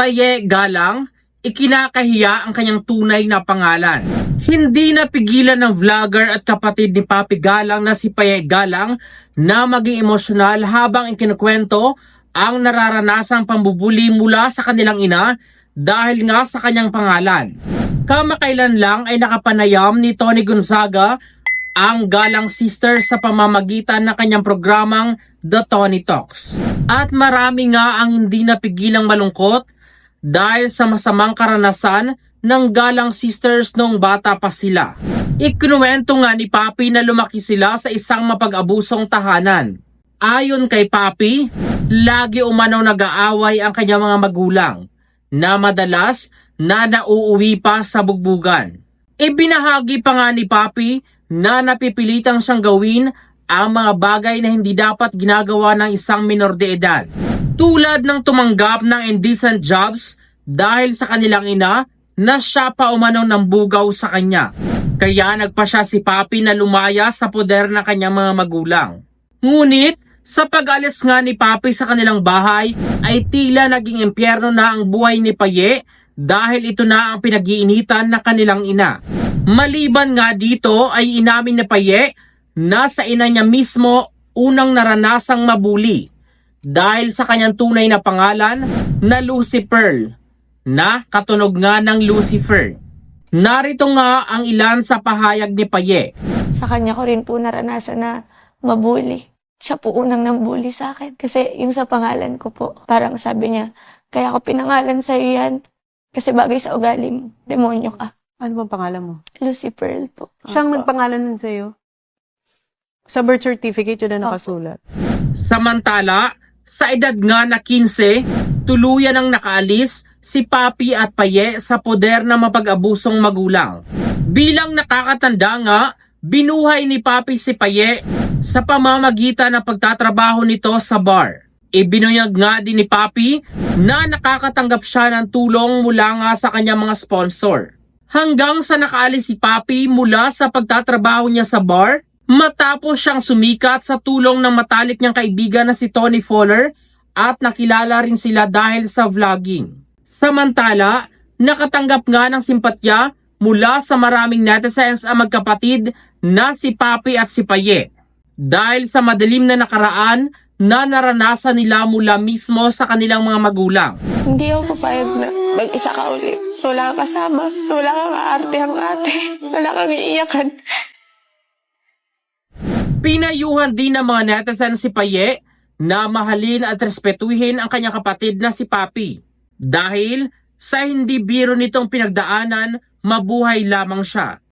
Paye Galang, ikinakahiya ang kanyang tunay na pangalan. Hindi napigilan ng vlogger at kapatid ni Papi Galang na si Paye Galang na maging emosyonal habang ikinukwento ang nararanasang pambubuli mula sa kanilang ina dahil nga sa kanyang pangalan. Kamakailan lang ay nakapanayam ni Tony Gonzaga ang Galang Sister sa pamamagitan ng kanyang programang The Tony Talks. At marami nga ang hindi napigilang malungkot dahil sa masamang karanasan ng Galang Sisters noong bata pa sila. Ikinuwento nga ni Papi na lumaki sila sa isang mapag-abusong tahanan. Ayon kay Papi, lagi umanaw nag-aaway ang kanyang mga magulang na madalas na nauuwi pa sa bugbugan. Ibinahagi pa nga ni Papi na napipilitang siyang gawin ang mga bagay na hindi dapat ginagawa ng isang minor de edad. Tulad ng tumanggap ng indecent jobs dahil sa kanilang ina na siya pa umanaw ng bugaw sa kanya. Kaya nagpa siya si Papi na lumaya sa poder ng kanyang mga magulang. Ngunit, sa pag-alis nga ni Papi sa kanilang bahay, ay tila naging impyerno na ang buhay ni Paye dahil ito na ang pinag-iinitan ng kanilang ina. Maliban nga dito ay inamin ni Paye na sa ina niya mismo unang naranasang mabuli dahil sa kanyang tunay na pangalan na Lucy Pearl na katunog nga ng Lucifer. Narito nga ang ilan sa pahayag ni Paye. Sa kanya ko rin po naranasan na mabuli. Siya po unang nambuli sa akin. Kasi yung sa pangalan ko po, parang sabi niya, kaya ako pinangalan sa yan. Kasi bagay sa ugali mo. Demonyo ka. Ano bang pangalan mo? Lucy Pearl po. Siyang Opo. nagpangalan nun sa'yo? Sa birth certificate yun na nakasulat. Samantala, sa edad nga na 15, tuluyan ang nakaalis si Papi at Paye sa poder ng mapag-abusong magulang. Bilang nakakatanda nga, binuhay ni Papi si Paye sa pamamagitan ng pagtatrabaho nito sa bar. Ibinunyag nga din ni Papi na nakakatanggap siya ng tulong mula nga sa kanyang mga sponsor. Hanggang sa nakaalis si Papi mula sa pagtatrabaho niya sa bar, matapos siyang sumikat sa tulong ng matalik niyang kaibigan na si Tony Fowler at nakilala rin sila dahil sa vlogging. Samantala, nakatanggap nga ng simpatya mula sa maraming netizens ang magkapatid na si Papi at si Paye. Dahil sa madilim na nakaraan na naranasan nila mula mismo sa kanilang mga magulang. Hindi ako papayag na mag-isa ka ulit. Wala kang kasama. Wala kang aarte ang ate. Wala kang iiyakan. Pinayuhan din ng mga netizens si Paye na mahalin at respetuhin ang kanyang kapatid na si Papi. Dahil sa hindi biro nitong pinagdaanan, mabuhay lamang siya.